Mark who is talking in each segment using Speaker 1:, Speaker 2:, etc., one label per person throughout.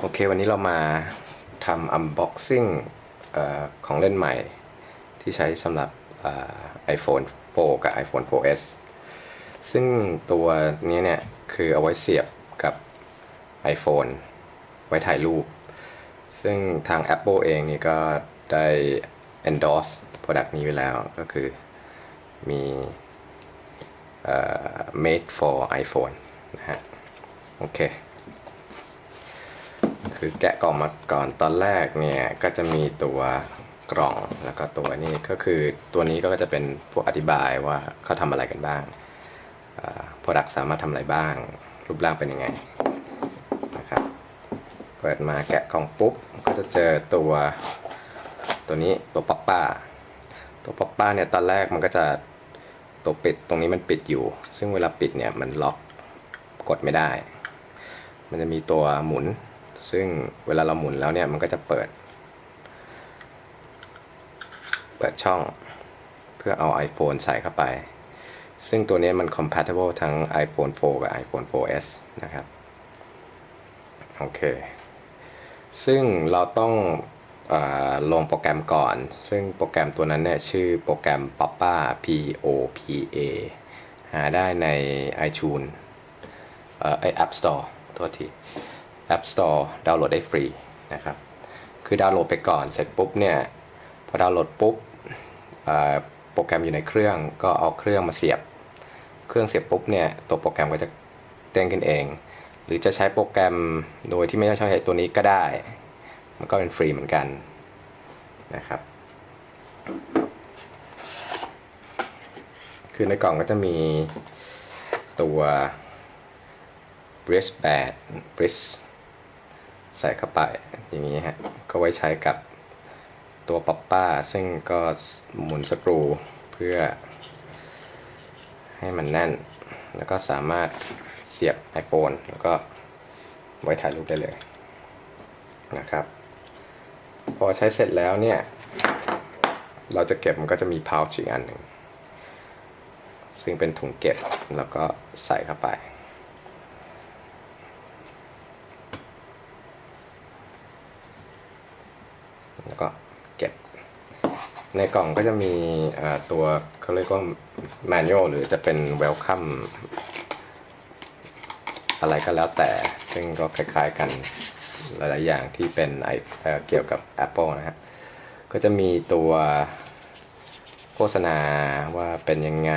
Speaker 1: โอเควันนี้เรามาทำ unboxing เอ่อของเล่นใหม่ ที่ใช้สำหรับเอ่อ iPhone Pro กับ iPhone 4S ซึ่งตัวนี้เนี่ย คือเอาไว้เสียบกับ iPhone ไว้ถ่ายรูป ซึ่งทาง Apple เองนี่ก็ได้ endorse product นี้ไว้แล้วก็คือมีเอ่อ made for iPhone นะฮะ โอเค คือแกะกล่องมาก่อนตอนแรกเนี่ยก็จะมีตัวกล่องแล้วก็ตัวนี้ก็คือตัวนี้ก็จะเป็นพวกอธิบายว่าเขาทำอะไรกันบ้างโปรดักสามารถทำอะไรบ้าง รูปร่างเป็นยังไงนะครับเปิดมาแกะกล่องปุ๊บก็จะเจอตัวตัวนี้ตัวป๊อปป้าตัวป๊อปป้าเนี่ยตอนแรกมันก็จะตัวปิดตรงนี้มันปิดอยู่ ซึ่งเวลาปิดเนี่ยมันล็อกกดไม่ได้ มันจะมีตัวหมุน ซึ่งเวลาเราหมุนแล้วเนี่ยมันก็จะเปิด เปิดช่องเพื่อเอา iPhone ใส่เข้าไป ซึ่งตัวนี้มัน compatible ทั้ง iPhone 4 กับ iPhone 4S นะครับ โอเค ซึ่งเราต้องอลงโปรแกรมก่อน ซึ่งโปรแกรมตัวนั้นเนี่ยชื่อโปรแกรม Popa P O P A หาได้ใน iTunes เอ่อ App Store โทษที App Store ดาวน์โหลดได้ฟรีนะครับ คือดาวน์โหลดไปก่อนเสร็จปุ๊บเนี่ย พอดาวน์โหลดปุ๊บโปรแกรมอยู่ในเครื่องก็เอาเครื่องมาเสียบ เครื่องเสียบปุ๊บเนี่ยตัวโปรแกรมก็จะเต้นขึ้นเอง หรือจะใช้โปรแกรมโดยที่ไม่ต้องใช้ตัวนี้ก็ได้ มันก็เป็นฟรีเหมือนกันนะครับ คือในกล่องก็จะมีตัว wristband wrist ใส่เข้าไปอย่างนี้ฮะก็ไว้ใช้กับตัวป๊อปป้า ซึ่งก็หมุนสกรูเพื่อ ให้มันแน่น แล้วก็สามารถเสียบ iPhone แล้วก็ไว้ถ่ายรูปได้เลยนะครับ พอใช้เสร็จแล้วเนี่ย เราจะเก็บมันก็จะมี pouch อีกอันหนึ่งซึ่งเป็นถุงเก็บแล้วก็ใส่เข้าไป แล้วก็เก็บ ในกล่องก็จะมีตัวเขาเรียกว่า manual หรือจะเป็น welcome อะไรก็แล้วแต่ ซึ่งก็คล้ายๆกันหลายๆอย่างที่เป็นไอเอ่อเกี่ยวกับ Apple นะฮะ ก็จะมีตัวโฆษณาว่าเป็นยังไง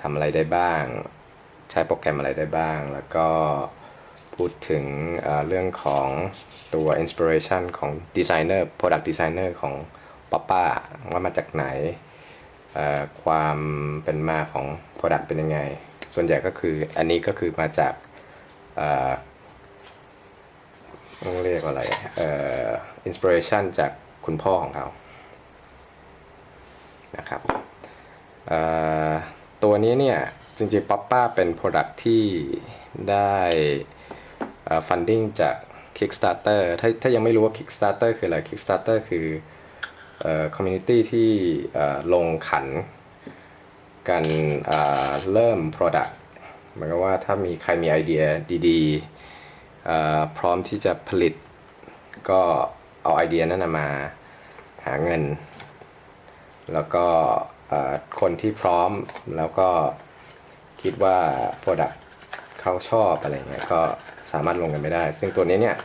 Speaker 1: ทำอะไรได้บ้าง ใช้โปรแกรมอะไรได้บ้าง แล้วก็ พูดถึงเรื่องของตัว inspiration ของ designer product designer ของป้าป้าว่ามาจากไหน ความเป็นมาของ product เป็นยังไง ส่วนใหญ่ก็คืออันนี้ก็คือมาจากเอ่อต้องเรียกว่าอะไรอ่อ inspiration จากคุณพ่อของเขานะครับตัวนี้เนี่ยจริงๆป๊อปป้าเป็น product ที่ได้ เอ่อ funding จาก Kickstarter ถ้าถ้ายังไม่รู้ว่า Kickstarter คืออะไร Kickstarter คือเอ่อ community ที่ลงขันกันเริ่ม product หมายความว่าถ้ามีใครมีไอเดียดีๆ พร้อมที่จะผลิตก็เอาไอเดียนั้นมาหาเงิน แล้วก็คนที่พร้อมแล้วก็คิดว่า Product เขาชอบอะไรเงี้ยก็ สามารถลงกันไม่ได้ ซึ่งตัวนี้เนี่ย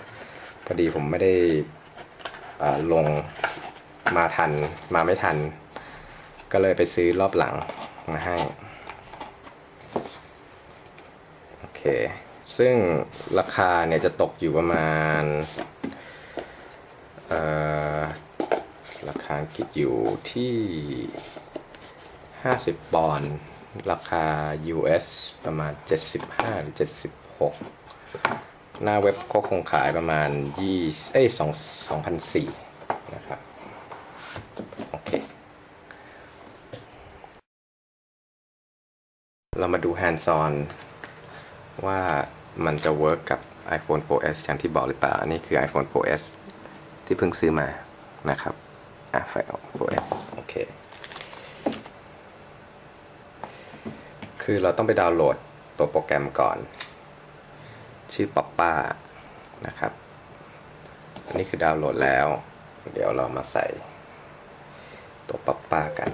Speaker 1: พอดีผมไม่ได้ลงมาทันมาไม่ทัน ก็เลยไปซื้อรอบหลังมาให้โอเค ซึ่งราคาเนี่ยจะตกอยู่ประมาณราคาอังกฤษอยู่ที่ 50 ปอนด์ราคา US ประมาณ 75 หรือ 76 หน้าเว็บก็คงขายประมาณ20เอ้ย2 2,004นะครับ โอเค เรามาดู hands on ว่ามันจะ work กับ iPhone 4S อย่างที่บอกหรือเปล่า อันนี้คือ iPhone 4S ที่เพิ่งซื้อมานะครับ อะไฟล์ 4S โอเค คือเราต้องไปดาวน์โหลดตัวโปรแกรมก่อน ชื่อ Papa นะครับ อันนี้คือดาวน์โหลดแล้ว เดี๋ยวเรามาใส่ตัวปั๊บป้ากัน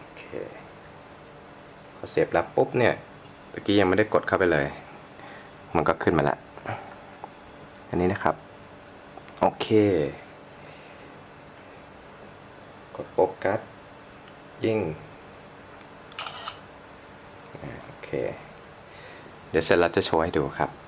Speaker 1: โอเคพอเสียบแล้วปุ๊บเนี่ยตะกี้ยังไม่ได้กดเข้าไปเลย มันก็ขึ้นมาแล้วอันนี้นะครับ โอเค กดโฟกัส ยิ่งโอเค เดี๋ยวเสร็จแล้วจะโชว์ให้ดูครับ